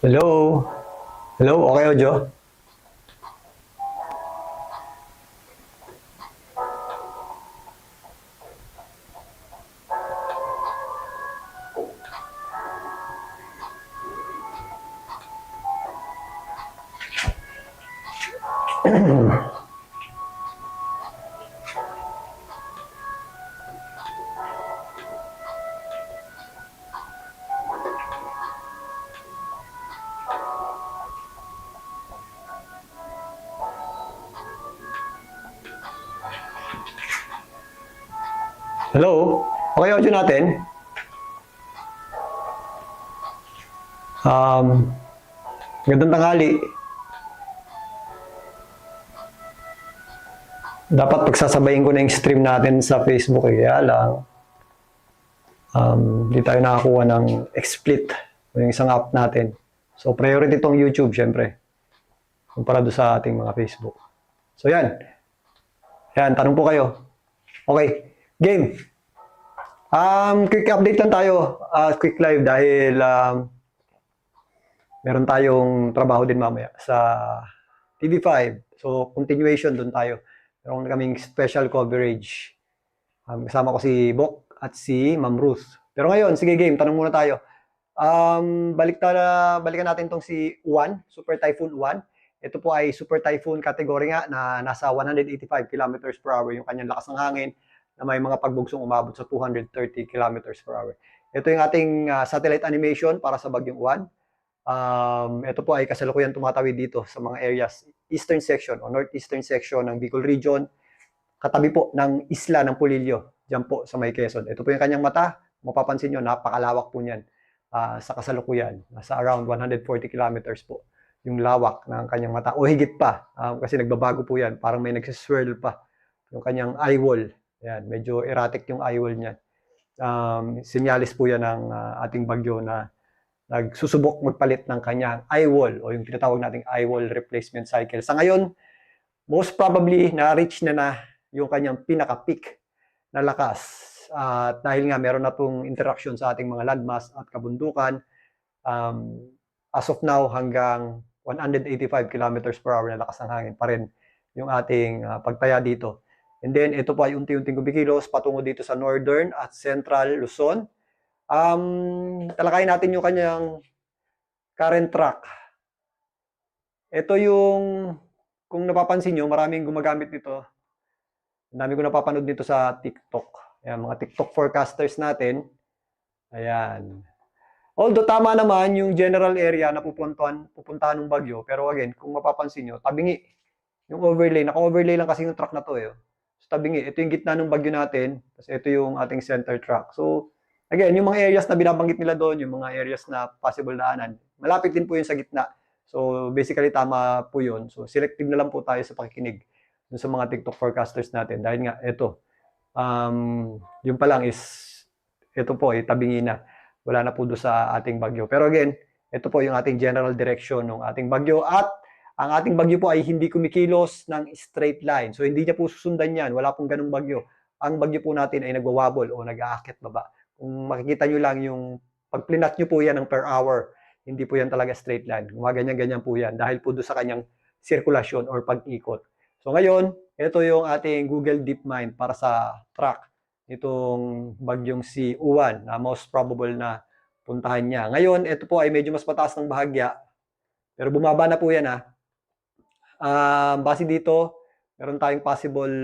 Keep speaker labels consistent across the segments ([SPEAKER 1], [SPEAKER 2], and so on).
[SPEAKER 1] Hello? Hello? Okay, Ojo? Um, gandang tanghali. Dapat pagsasabayin ko na yung stream natin sa Facebook eh. Kaya lang, um, di tayo nakakuha ng XSplit, yung isang app natin. So, priority itong YouTube, syempre. Kumpara doon sa ating mga Facebook. So, yan. Yan, tanong po kayo. Okay, game. Um, quick update lang tayo, uh, quick live dahil um, meron tayong trabaho din mamaya sa TV5. So, continuation doon tayo. Meron kaming special coverage. Um, kasama ko si Bok at si Ma'am Ruth. Pero ngayon, sige game, tanong muna tayo. Um, balik na, balikan natin tong si Uwan, Super Typhoon Uwan. Ito po ay Super Typhoon category nga na nasa 185 kilometers per hour yung kanyang lakas ng hangin na may mga pagbugsong umabot sa 230 kilometers per hour. Ito yung ating uh, satellite animation para sa Bagyong Uwan. Um, ito po ay kasalukuyan tumatawid dito sa mga areas eastern section o northeastern section ng Bicol region, katabi po ng isla ng Pulilio, diyan po sa may Quezon. Ito po yung kanyang mata, mapapansin nyo, napakalawak po niyan uh, sa kasalukuyan. Nasa around 140 kilometers po yung lawak ng kanyang mata. O higit pa, um, kasi nagbabago po yan, parang may nagsiswirl pa yung kanyang eye wall. Yan, medyo erratic yung eye wall niya. Um, sinyalis po yan ng uh, ating bagyo na nagsusubok magpalit ng kanyang eye wall o yung tinatawag nating eye wall replacement cycle. Sa ngayon, most probably na-reach na na yung kanyang pinaka-peak na lakas. At uh, dahil nga meron na pong interaction sa ating mga landmass at kabundukan, um, as of now hanggang 185 kilometers per hour na lakas ng hangin pa rin yung ating uh, pagtaya dito. And then ito po ay unti-unting kumikilos patungo dito sa northern at central Luzon. Um, talakayin natin yung kanyang current track. Ito yung, kung napapansin nyo, maraming gumagamit nito. Dami ko napapanood nito sa TikTok. Ayan, mga TikTok forecasters natin. Ayan. Although tama naman yung general area na pupuntahan, pupuntahan ng bagyo, pero again, kung mapapansin nyo, tabingi. Yung overlay, naka-overlay lang kasi yung track na to eh. So, tabingi, ito yung gitna ng bagyo natin, tapos ito yung ating center track. So, again, yung mga areas na binabanggit nila doon, yung mga areas na possible daanan, malapit din po yun sa gitna. So, basically, tama po yun. So, selective na lang po tayo sa pakikinig sa mga TikTok forecasters natin. Dahil nga, ito, um, yun pa lang is, ito po, eh, tabingi na wala na po doon sa ating bagyo. Pero again, ito po yung ating general direction ng ating bagyo at ang ating bagyo po ay hindi kumikilos ng straight line. So hindi niya po susundan yan. Wala pong ganung bagyo. Ang bagyo po natin ay nagwawabol o nag-aakit baba. Kung makikita nyo lang yung pagplinat nyo po yan ng per hour, hindi po yan talaga straight line. Gumaganyan-ganyan po yan dahil po doon sa kanyang sirkulasyon or pag-ikot. So ngayon, ito yung ating Google DeepMind para sa track itong bagyong si Uwan na most probable na puntahan niya. Ngayon, ito po ay medyo mas mataas ng bahagya. Pero bumaba na po yan ha. Uh, base dito, meron tayong possible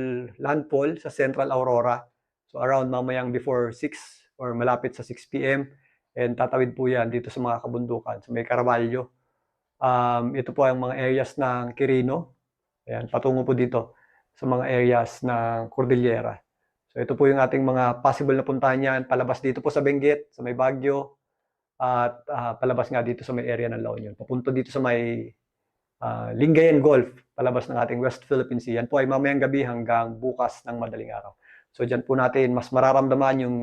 [SPEAKER 1] landfall sa Central Aurora. So around mamayang before 6 or malapit sa 6 p.m. And tatawid po yan dito sa mga kabundukan, sa may Carvalho. Um, ito po ang mga areas ng Quirino. Ayan, patungo po dito sa mga areas ng Cordillera. So ito po yung ating mga possible na puntahan yan. Palabas dito po sa Benguet, sa may Baguio, at uh, palabas nga dito sa may area ng La Union. Papunto dito sa may uh, Lingayen Golf, palabas ng ating West Philippine Sea. Yan po ay mamayang gabi hanggang bukas ng madaling araw. So dyan po natin mas mararamdaman yung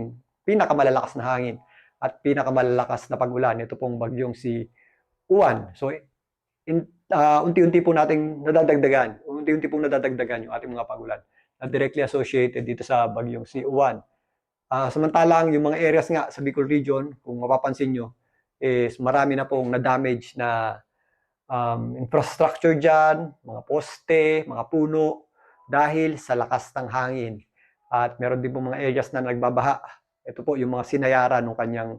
[SPEAKER 1] pinakamalalakas na hangin at pinakamalalakas na pag-ulan. Ito pong bagyong si Uwan. So in, uh, unti-unti po nating nadadagdagan, unti-unti pong nadadagdagan yung ating mga pag-ulan na directly associated dito sa bagyong si Uwan. Uh, samantalang yung mga areas nga sa Bicol region, kung mapapansin nyo, is marami na pong na-damage na um, infrastructure dyan, mga poste, mga puno, dahil sa lakas ng hangin. At meron din po mga areas na nagbabaha. Ito po yung mga sinayaran ng kanyang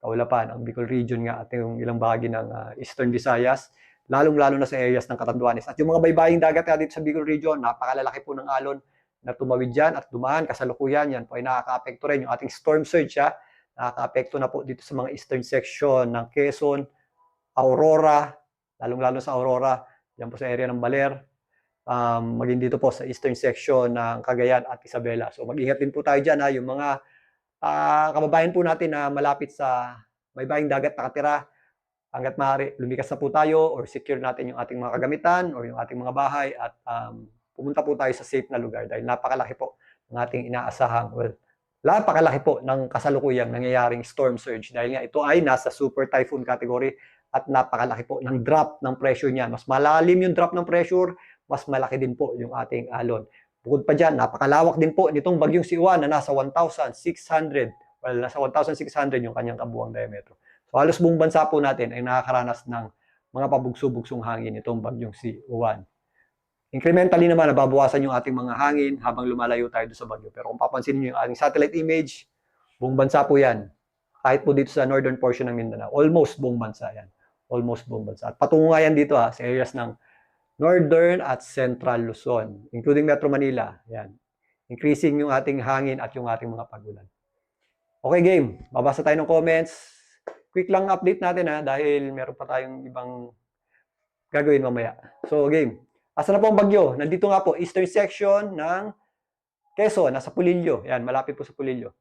[SPEAKER 1] kaulapan, ang Bicol region nga at yung ilang bahagi ng ah, Eastern Visayas, lalong-lalo na sa areas ng Catanduanes. At yung mga baybaying dagat nga dito sa Bicol region, napakalalaki po ng alon na tumawid dyan at dumaan kasalukuyan yan po ay nakaka-apekto rin yung ating storm surge ha. Nakaka-apekto na po dito sa mga eastern section ng Quezon, Aurora, lalong-lalo sa Aurora, yan po sa area ng Baler, um, maging dito po sa eastern section ng Cagayan at Isabela. So mag-ingat din po tayo dyan ha, yung mga ah, kababayan po natin na malapit sa baybaying dagat nakatira, hanggat maaari, lumikas na po tayo or secure natin yung ating mga kagamitan or yung ating mga bahay at um, pumunta po tayo sa safe na lugar dahil napakalaki po ng ating inaasahang, well, napakalaki po ng kasalukuyang nangyayaring storm surge dahil nga ito ay nasa super typhoon category at napakalaki po ng drop ng pressure niya. Mas malalim yung drop ng pressure, mas malaki din po yung ating alon. Bukod pa dyan, napakalawak din po nitong bagyong si Juan na nasa 1,600, well, nasa 1,600 yung kanyang kabuang diametro. So halos buong bansa po natin ay nakakaranas ng mga pabugso-bugsong hangin itong bagyong si Juan. Incrementally naman, nababawasan yung ating mga hangin habang lumalayo tayo sa bagyo. Pero kung papansin niyo yung ating satellite image, buong bansa po yan. Kahit po dito sa northern portion ng Mindanao. Almost buong bansa yan. Almost buong bansa. At patungo nga yan dito ha, sa areas ng northern at central Luzon, including Metro Manila. Yan. Increasing yung ating hangin at yung ating mga pagulan. Okay, game. Babasa tayo ng comments. Quick lang update natin ha, dahil meron pa tayong ibang gagawin mamaya. So, game. Asa na po ang bagyo? Nandito nga po, eastern section ng Quezon, nasa Pulillo. Yan, malapit po sa Pulillo.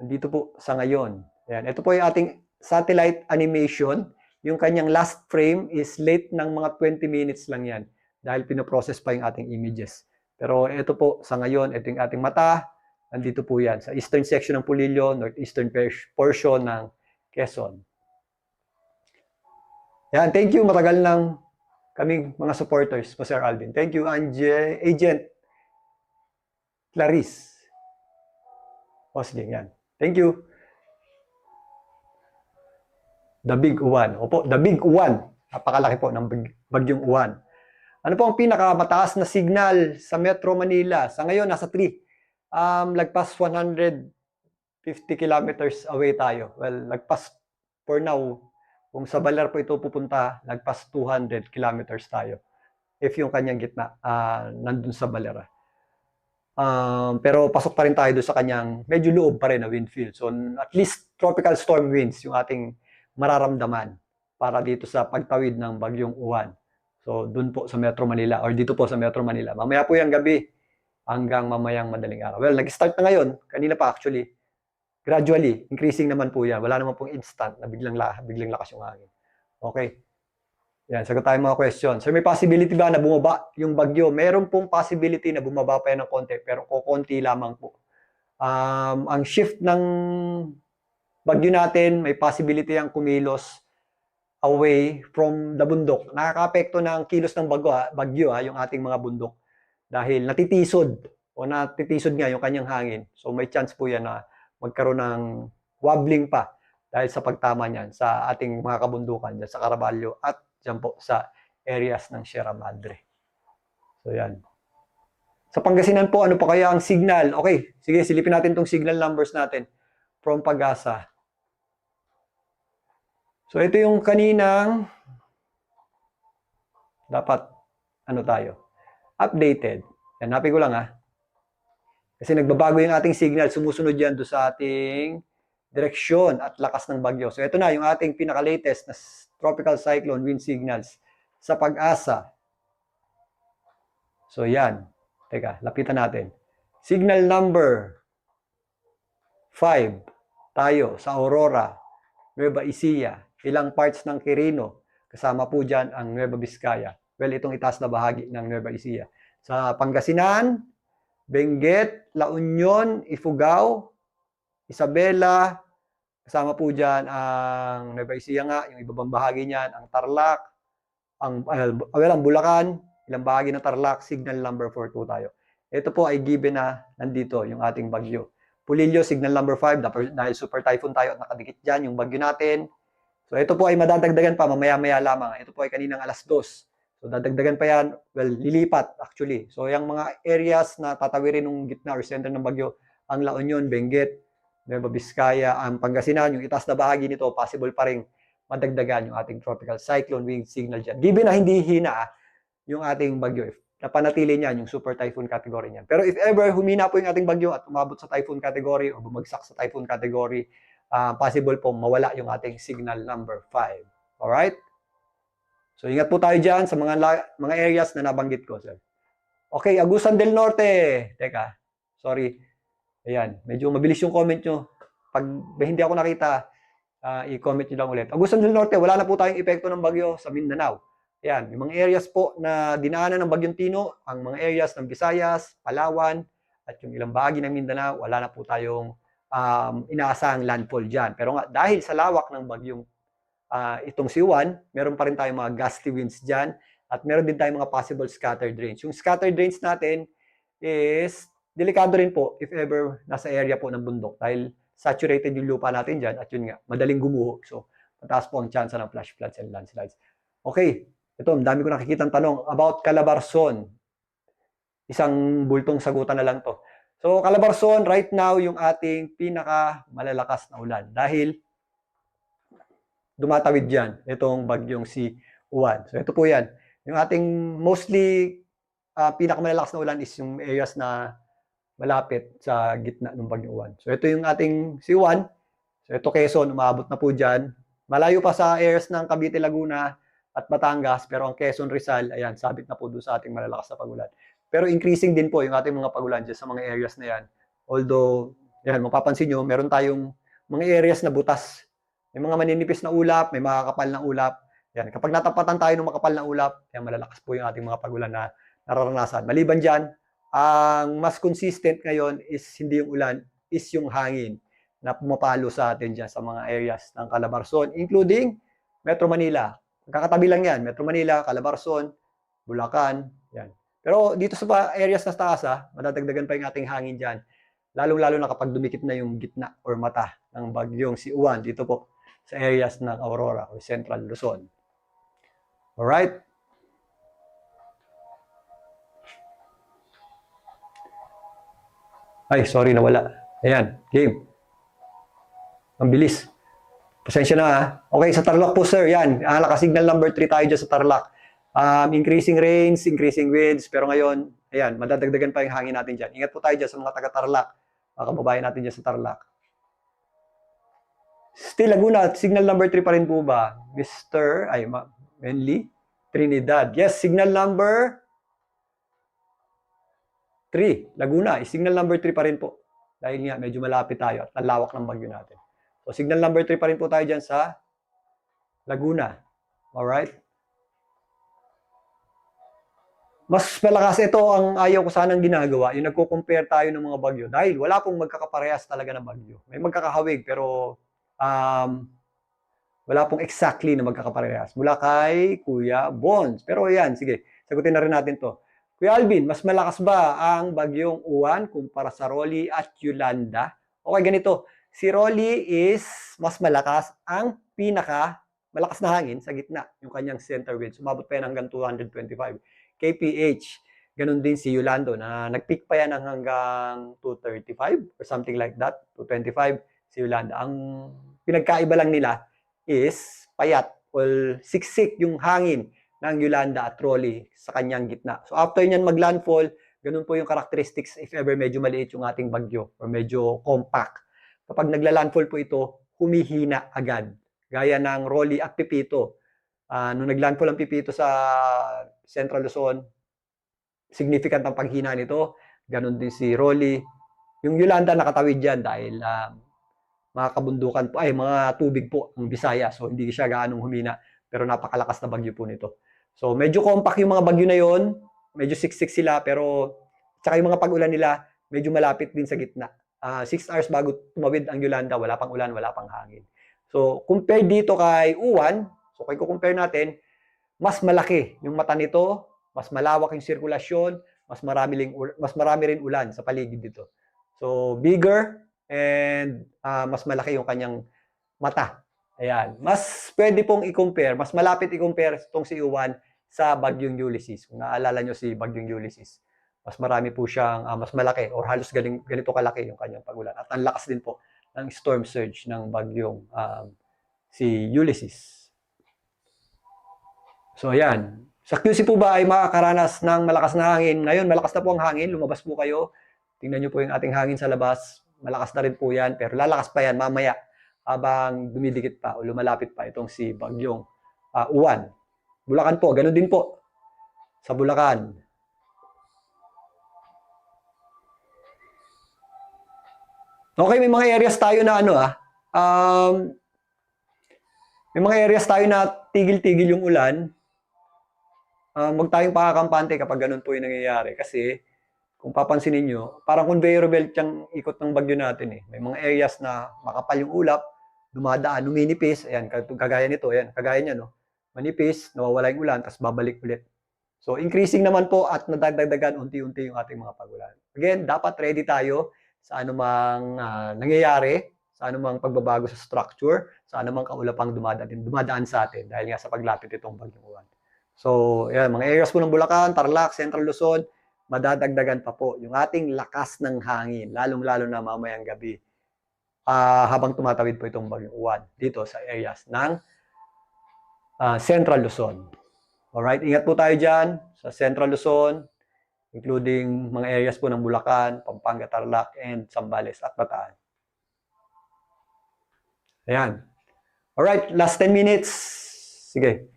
[SPEAKER 1] Nandito po sa ngayon. Yan, ito po yung ating satellite animation. Yung kanyang last frame is late ng mga 20 minutes lang yan dahil pinoprocess pa yung ating images. Pero ito po, sa ngayon, ito yung ating mata. Nandito po yan, sa eastern section ng Pulillo, northeastern portion ng Quezon. Yan, thank you. Matagal ng kaming mga supporters po Sir Alvin. Thank you, Anje, Agent Clarice. O sige, yan. Thank you. The Big Uwan. Opo, The Big Uwan. Napakalaki po ng bag- bagyong Uwan. Ano po ang pinakamataas na signal sa Metro Manila? Sa ngayon, nasa 3. Um, lagpas 150 kilometers away tayo. Well, lagpas for now, kung sa Baler po ito pupunta, lagpas 200 kilometers tayo. If yung kanyang gitna, ah, nandun sa Baler. Um, pero pasok pa rin tayo doon sa kanyang medyo loob pa rin na wind field. So at least tropical storm winds yung ating mararamdaman para dito sa pagtawid ng bagyong uwan. So doon po sa Metro Manila or dito po sa Metro Manila. Mamaya po yung gabi hanggang mamayang madaling araw. Well, nag-start na ngayon. Kanina pa actually. Gradually, increasing naman po yan. Wala naman pong instant na biglang, la biglang lakas yung hangin. Okay. Yan, sagot tayo mga question. Sir, may possibility ba na bumaba yung bagyo? Meron pong possibility na bumaba pa yan ng konti, pero kukunti lamang po. Um, ang shift ng bagyo natin, may possibility ang kumilos away from the bundok. Nakaka-apekto ng kilos ng bagyo, ha, bagyo ha, yung ating mga bundok. Dahil natitisod o natitisod nga yung kanyang hangin. So may chance po yan na magkaroon ng wobbling pa dahil sa pagtama niyan sa ating mga kabundukan dyan sa Caraballo at dyan po sa areas ng Sierra Madre. So yan. Sa Pangasinan po, ano pa kaya ang signal? Okay, sige, silipin natin tong signal numbers natin from Pagasa. So ito yung kaninang dapat ano tayo? Updated. Hanapin ko lang ha. Kasi nagbabago yung ating signal, sumusunod yan do sa ating direksyon at lakas ng bagyo. So ito na yung ating pinaka-latest na tropical cyclone wind signals sa pag-asa. So yan. Teka, lapitan natin. Signal number 5 tayo sa Aurora, Nueva Ecija, ilang parts ng Quirino, kasama po dyan ang Nueva Vizcaya. Well, itong itaas na bahagi ng Nueva Ecija. Sa Pangasinan, Benguet, La Union, Ifugao, Isabela, kasama po dyan ang Nueva Ecija nga, yung ibabang bahagi niyan, ang Tarlac, ang, well, ang Bulacan, ilang bahagi ng Tarlac, signal number 42 tayo. Ito po ay given na nandito yung ating bagyo. Pulillo, signal number 5, dahil super typhoon tayo at nakadikit dyan yung bagyo natin. So ito po ay madadagdagan pa mamaya-maya lamang. Ito po ay kaninang alas 2. So dadagdagan pa yan, well, lilipat actually. So yung mga areas na tatawirin ng gitna or center ng bagyo, ang La Union, Benguet, Nueva Vizcaya, ang Pangasinan, yung itaas na bahagi nito, possible pa rin madagdagan yung ating tropical cyclone wind signal dyan. Given na hindi hina yung ating bagyo, if napanatili niyan yung super typhoon category niyan. Pero if ever humina po yung ating bagyo at umabot sa typhoon category o bumagsak sa typhoon category, ah, possible po mawala yung ating signal number 5. Alright? So ingat po tayo dyan sa mga mga areas na nabanggit ko, sir. Okay, Agusan del Norte. Teka, sorry. Ayan, medyo mabilis yung comment nyo. Pag hindi ako nakita, ah, i-comment nyo lang ulit. Agusan del Norte, wala na po tayong epekto ng bagyo sa Mindanao. Ayan, yung mga areas po na dinaanan ng Bagyong Tino, ang mga areas ng Visayas, Palawan, at yung ilang bahagi ng Mindanao, wala na po tayong um, inaasahang landfall dyan. Pero nga, dahil sa lawak ng bagyong ah, itong si Juan, meron pa rin tayong mga gusty winds dyan, at meron din tayong mga possible scattered rains. Yung scattered rains natin is delikado rin po if ever nasa area po ng bundok dahil saturated yung lupa natin dyan at yun nga, madaling gumuho. So, mataas po ang chance ng flash floods and landslides. Okay, ito, ang dami ko nakikita tanong about Calabarzon. Isang bultong sagutan na lang to. So, Calabarzon, right now, yung ating pinaka malalakas na ulan. Dahil dumatawid yan, itong bagyong si Juan. So, ito po yan. Yung ating mostly uh, pinakamalalakas na ulan is yung areas na malapit sa gitna ng bagyong Juan. So, ito yung ating si Juan. So, ito Quezon, umabot na po dyan. Malayo pa sa areas ng Cavite, Laguna, at Batangas, pero ang Quezon Rizal, ayan, sabit na po doon sa ating malalakas na pagulan. Pero increasing din po yung ating mga pagulan dyan sa mga areas na yan. Although, yan, mapapansin nyo, meron tayong mga areas na butas. May mga maninipis na ulap, may mga kapal na ulap. Yan, kapag natapatan tayo ng makapal na ulap, yan, malalakas po yung ating mga pagulan na nararanasan. Maliban dyan, ang mas consistent ngayon is hindi yung ulan, is yung hangin na pumapalo sa atin dyan sa mga areas ng Calabarzon, including Metro Manila. Kakatabi lang yan. Metro Manila, Calabarzon, Bulacan, yan. Pero dito sa areas na taas, ah, madadagdagan pa yung ating hangin dyan. Lalong-lalo na kapag dumikit na yung gitna or mata ng bagyong si Uwan dito po sa areas ng Aurora or Central Luzon. Alright? Ay, sorry, nawala. Ayan, game. Ang bilis. Pasensya na ha. Okay, sa Tarlac po sir, yan. Ah, naka-signal number 3 tayo dyan sa Tarlac. Um, increasing rains, increasing winds, pero ngayon, ayan, madadagdagan pa yung hangin natin dyan. Ingat po tayo dyan sa mga taga-Tarlac, mga kababayan natin dyan sa Tarlac. Still Laguna, signal number 3 pa rin po ba? Mr. ay, ma, Menli, Trinidad. Yes, signal number 3, Laguna. Signal number 3 pa rin po. Dahil nga, medyo malapit tayo at nalawak ng bagyo natin. So, signal number 3 pa rin po tayo dyan sa Laguna. Alright? Mas malakas ito ang ayaw ko sanang ginagawa, yung nagko-compare tayo ng mga bagyo. Dahil wala pong magkakaparehas talaga ng bagyo. May magkakahawig, pero um, wala pong exactly na magkakaparehas. Mula kay Kuya Bonds. Pero yan, sige, sagutin na rin natin to. Kuya Alvin, mas malakas ba ang bagyong Uwan kumpara sa Rolly at Yolanda? Okay, ganito. Si Rolly is mas malakas ang pinaka malakas na hangin sa gitna, yung kanyang center wind. Sumabot pa yan hanggang 225 kph. Ganon din si Yolando na nag-peak pa yan ng hanggang 235 or something like that, 225 si Yolanda. Ang pinagkaiba lang nila is payat or siksik yung hangin ng Yolanda at Rolly sa kanyang gitna. So after niyan maglandfall, ganun po yung characteristics if ever medyo maliit yung ating bagyo or medyo compact. Kapag nagla-landfall po ito, humihina agad. Gaya ng Rolly at Pipito. Ah, nung naglandfall ang Pipito sa Central Luzon, significant ang paghina nito. Ganon din si Rolly. Yung Yolanda nakatawid dyan dahil ah, mga kabundukan po, ay mga tubig po ang Bisaya. So hindi siya gaanong humina pero napakalakas na bagyo po nito. So medyo compact yung mga bagyo na yon, medyo siksik sila pero tsaka yung mga pag-ulan nila medyo malapit din sa gitna. Ah, six hours bago tumawid ang Yolanda, wala pang ulan, wala pang hangin. So compare dito kay Uwan, so kung compare natin, mas malaki yung mata nito, mas malawak yung sirkulasyon, mas marami ring mas marami rin ulan sa paligid dito. So bigger and ah, mas malaki yung kanyang mata. Ayan. Mas pwede pong i-compare, mas malapit i-compare itong si Uwan sa Bagyong Ulysses. Kung naalala nyo si Bagyong Ulysses, mas marami po siyang, ah, mas malaki or halos galing, ganito kalaki yung kanyang pagulan. At ang lakas din po ng storm surge ng Bagyong um, si Ulysses. So ayan. Sa QC po ba ay makakaranas ng malakas na hangin? Ngayon, malakas na po ang hangin. Lumabas po kayo. Tingnan nyo po yung ating hangin sa labas. Malakas na rin po yan. Pero lalakas pa yan mamaya habang dumidikit pa o lumalapit pa itong si Bagyong ah, Uwan. Bulacan po, ganun din po. Sa Bulacan. Okay, may mga areas tayo na ano ah. Um, may mga areas tayo na tigil-tigil yung ulan. Uh, tayong pakakampante kapag ganun po yung nangyayari. Kasi, kung papansin niyo parang conveyor belt yung ikot ng bagyo natin eh. May mga areas na makapal yung ulap, dumadaan, numinipis, ayan, kagaya nito, ayan, kagaya niya, no? Manipis, nawawala yung ulan, tapos babalik ulit. So, increasing naman po at nadagdagan unti-unti yung ating mga pagulan. Again, dapat ready tayo sa anumang uh, nangyayari, sa anumang pagbabago sa structure, sa anumang kaulapang dumadaan, dumadaan sa atin dahil nga sa paglapit itong bagyong uwan. So, ayan, mga areas po ng Bulacan, Tarlac, Central Luzon, madadagdagan pa po yung ating lakas ng hangin, lalong-lalo na mamayang gabi uh, habang tumatawid po itong bagyong uwan dito sa areas ng uh, Central Luzon. Alright, ingat po tayo dyan sa Central Luzon, including mga areas po ng Bulacan, Pampanga, Tarlac, and Zambales at Bataan. Ayan. Alright, last 10 minutes. Sige,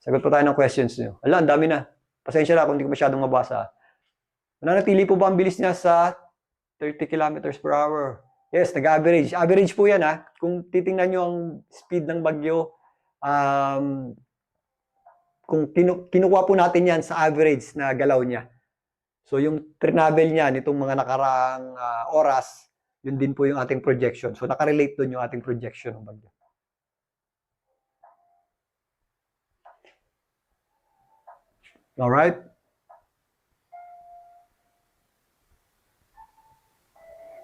[SPEAKER 1] sagot po tayo ng questions nyo. Ala, ang dami na. Pasensya na kung hindi ko masyadong mabasa. Nanatili po ba ang bilis niya sa 30 kilometers per hour? Yes, nag-average. Average po yan ha. Kung titingnan nyo ang speed ng bagyo, um, kung kinu- kinukuha po natin yan sa average na galaw niya. So yung travel niya nitong mga nakaraang uh, oras, yun din po yung ating projection. So nakarelate doon yung ating projection ng bagyo. Alright?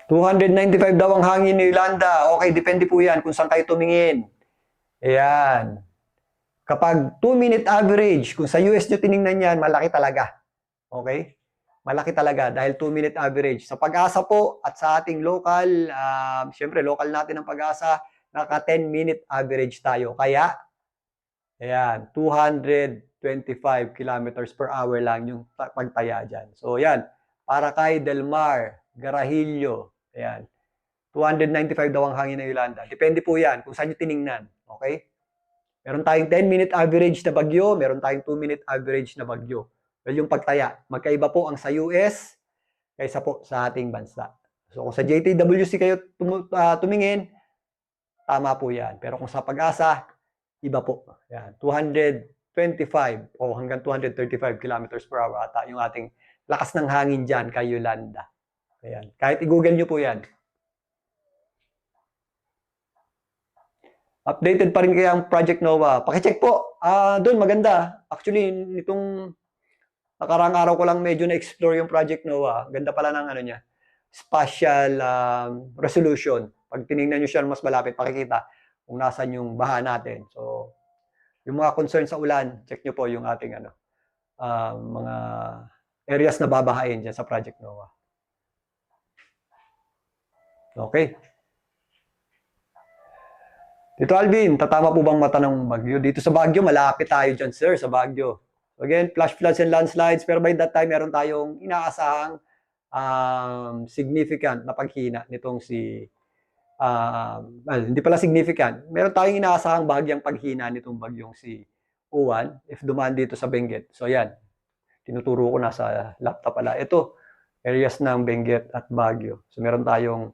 [SPEAKER 1] $295 daw ang hangin ni Yolanda. Okay, depende po yan kung saan kayo tumingin. Ayan. Kapag 2-minute average, kung sa US nyo tiningnan yan, malaki talaga. Okay? Malaki talaga dahil 2-minute average. Sa pag-asa po at sa ating local, uh, syempre local natin ang pag-asa, naka 10-minute average tayo. Kaya, ayan, 225 kilometers per hour lang yung pagtaya dyan. So, yan. Para kay Del Mar, Garahillo, ayan. 295 daw ang hangin ng Yolanda. Depende po yan kung saan nyo tiningnan. Okay? Meron tayong 10-minute average na bagyo, meron tayong 2-minute average na bagyo. Well, yung pagtaya, magkaiba po ang sa US kaysa po sa ating bansa. So kung sa JTWC kayo tum- uh, tumingin, tama po yan. Pero kung sa pag-asa, iba po. Yan, 225 o hanggang 235 kilometers per hour ata yung ating lakas ng hangin dyan kay Yolanda. Ayan. Kahit i-google nyo po yan. Updated pa rin kaya ang Project Nova. Pakicheck po. Ah, doon maganda. Actually, nitong nakarang araw ko lang medyo na-explore yung Project Nova. Ganda pala ng ano niya. Spatial um, resolution. Pag tiningnan niyo siya mas malapit, pakikita kung nasan yung baha natin. So, yung mga concern sa ulan, check niyo po yung ating ano, uh, mga areas na babahain dyan sa Project Nova. Okay. Dito Alvin, tatama po bang mata ng bagyo? Dito sa Bagyo, malapit tayo dyan sir, sa Bagyo. So again, flash floods and landslides, pero by that time, meron tayong inaasahang um, significant na paghina nitong si, uh, well, hindi pala significant, meron tayong inaasahang bagyang paghina nitong bagyong si Uwan, if dumaan dito sa Benguet. So yan, tinuturo ko na sa laptop pala. Ito, areas ng Benguet at Baguio. So meron tayong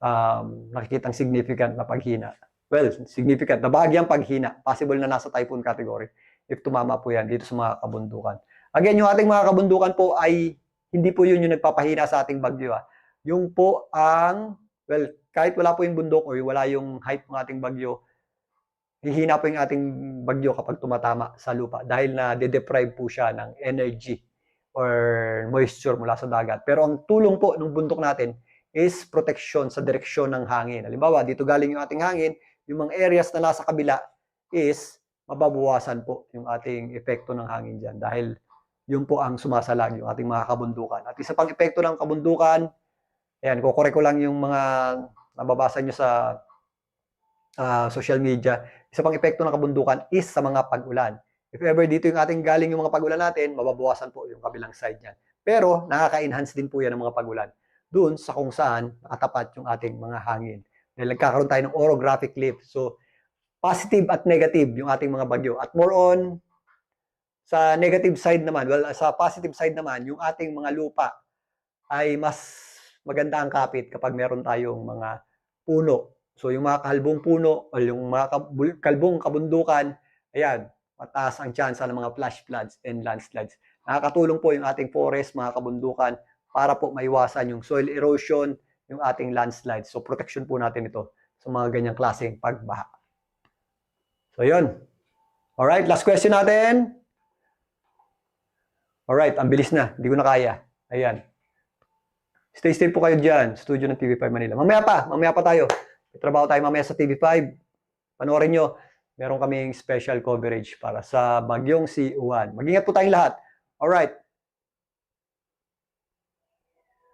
[SPEAKER 1] um, nakikitang significant na paghina. Well, significant. Nabahagyang paghina. Possible na nasa typhoon category if tumama po yan dito sa mga kabundukan. Again, yung ating mga kabundukan po ay hindi po yun yung nagpapahina sa ating bagyo. Ah. Yung po ang, well, kahit wala po yung bundok or wala yung height ng ating bagyo, hihina po yung ating bagyo kapag tumatama sa lupa dahil na de-deprive po siya ng energy or moisture mula sa dagat. Pero ang tulong po ng bundok natin is protection sa direksyon ng hangin. Halimbawa, dito galing yung ating hangin, yung mga areas na nasa kabila is mababawasan po yung ating epekto ng hangin dyan dahil yun po ang sumasalag yung ating mga kabundukan. At isa pang epekto ng kabundukan, ayan, kukorek ko lang yung mga nababasa nyo sa ah, social media. Isa pang epekto ng kabundukan is sa mga pag-ulan. If ever dito yung ating galing yung mga pag-ulan natin, mababawasan po yung kabilang side niyan. Pero nakaka-enhance din po yan ng mga pag-ulan. Doon sa kung saan nakatapat yung ating mga hangin. Dahil nagkakaroon tayo ng orographic lift. So, positive at negative yung ating mga bagyo. At more on, sa negative side naman, well, sa positive side naman, yung ating mga lupa ay mas maganda ang kapit kapag meron tayong mga puno. So, yung mga kalbong puno o yung mga kalbong kabundukan, ayan, mataas ang chance ng mga flash floods and landslides. Nakakatulong po yung ating forest, mga kabundukan, para po maiwasan yung soil erosion, yung ating landslides. So, protection po natin ito sa mga ganyang klaseng pagbaha. So, yun. Alright, last question natin. Alright, ang bilis na. Hindi ko na kaya. Ayan. Stay still po kayo dyan, studio ng TV5 Manila. Mamaya pa, mamaya pa tayo. May trabaho tayo mamaya sa TV5. Panoorin nyo, meron kaming special coverage para sa bagyong si Juan. Mag-ingat po tayong lahat. Alright.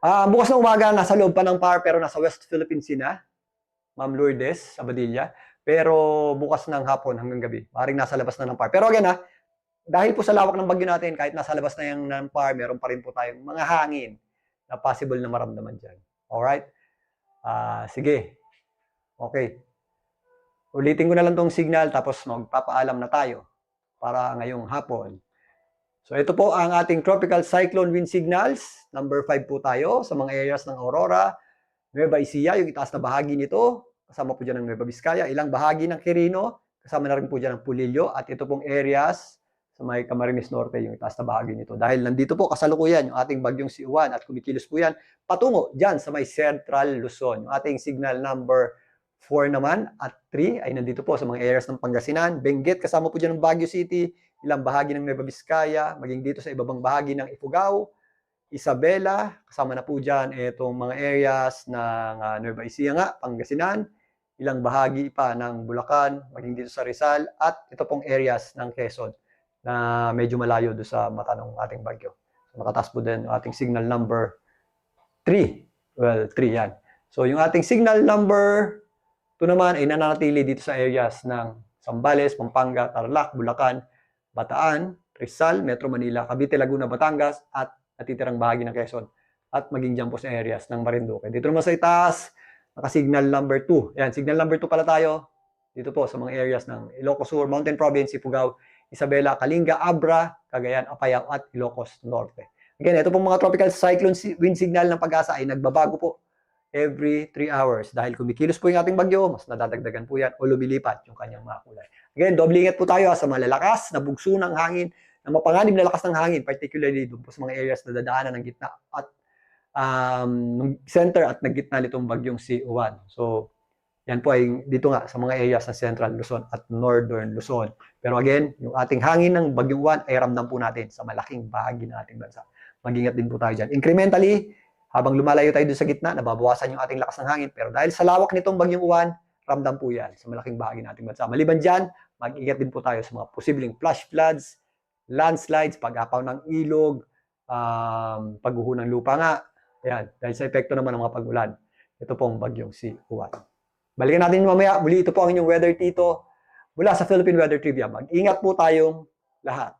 [SPEAKER 1] Ah, bukas na umaga, nasa loob pa ng PAR pero nasa West Philippine Sea. Ma'am Lourdes Abadilla. Pero bukas ng hapon hanggang gabi. Maring nasa labas na ng PAR. Pero again ha, dahil po sa lawak ng bagyo natin, kahit nasa labas na yung ng PAR, meron pa rin po tayong mga hangin na possible na maramdaman dyan. Alright? Ah, sige. Okay. Ulitin ko na lang tong signal tapos magpapaalam na tayo para ngayong hapon. So ito po ang ating tropical cyclone wind signals. Number 5 po tayo sa mga areas ng Aurora, Nueva Ecija, yung itaas na bahagi nito. Kasama po dyan ng Nueva Vizcaya. Ilang bahagi ng Quirino. Kasama na rin po dyan ng Pulillo. At ito pong areas sa may Camarines Norte, yung itaas na bahagi nito. Dahil nandito po kasalukuyan yung ating bagyong si Juan at kumikilos po yan patungo dyan sa may Central Luzon. Yung ating signal number 4 naman at 3 ay nandito po sa mga areas ng Pangasinan, Benguet, kasama po dyan ng Baguio City, ilang bahagi ng Nueva Vizcaya, maging dito sa ibabang bahagi ng Ifugao, Isabela, kasama na po dyan itong mga areas ng uh, Nueva Ecija nga, Pangasinan, ilang bahagi pa ng Bulacan, maging dito sa Rizal, at ito pong areas ng Quezon na medyo malayo do sa mata ng ating bagyo. So, nakataas po din yung ating signal number 3. Well, 3 yan. So, yung ating signal number 2 naman ay nananatili dito sa areas ng Sambales, Pampanga, Tarlac, Bulacan, Bataan, Rizal, Metro Manila, Cavite, Laguna, Batangas, at natitirang bahagi ng Quezon. At maging dyan po sa areas ng Marinduque. Dito naman sa itaas, naka-signal number 2. Yan, signal number 2 pala tayo. Dito po sa mga areas ng Ilocos Sur, Mountain Province, Ifugao, Isabela, Kalinga, Abra, Cagayan, Apayao, at Ilocos Norte. Again, ito pong mga tropical cyclone wind signal ng pag-asa ay nagbabago po every 3 hours. Dahil kumikilos po yung ating bagyo, mas nadadagdagan po yan o lumilipat yung kanyang mga kulay. Again, doble ingat po tayo sa malalakas na bugso ng hangin, na mapanganib na lakas ng hangin, particularly doon po sa mga areas na dadaanan ng gitna at um, center at naggitna nitong bagyong si Juan. So, yan po ay dito nga sa mga areas ng Central Luzon at Northern Luzon. Pero again, yung ating hangin ng bagyong Juan ay ramdam po natin sa malaking bahagi ng ating bansa. Mag-ingat din po tayo dyan. Incrementally, habang lumalayo tayo doon sa gitna, nababawasan yung ating lakas ng hangin. Pero dahil sa lawak nitong bagyong Juan, ramdam po yan sa malaking bahagi ng ating bansa. Maliban dyan, mag-ingat din po tayo sa mga posibleng flash floods, landslides, pag-apaw ng ilog, um, pagguho ng lupa nga. Ayan, dahil sa epekto naman ng mga pag-ulan. Ito pong bagyong si Juan. Balikan natin mamaya. Muli ito po ang inyong weather tito mula sa Philippine Weather Trivia. Mag-ingat po tayong lahat.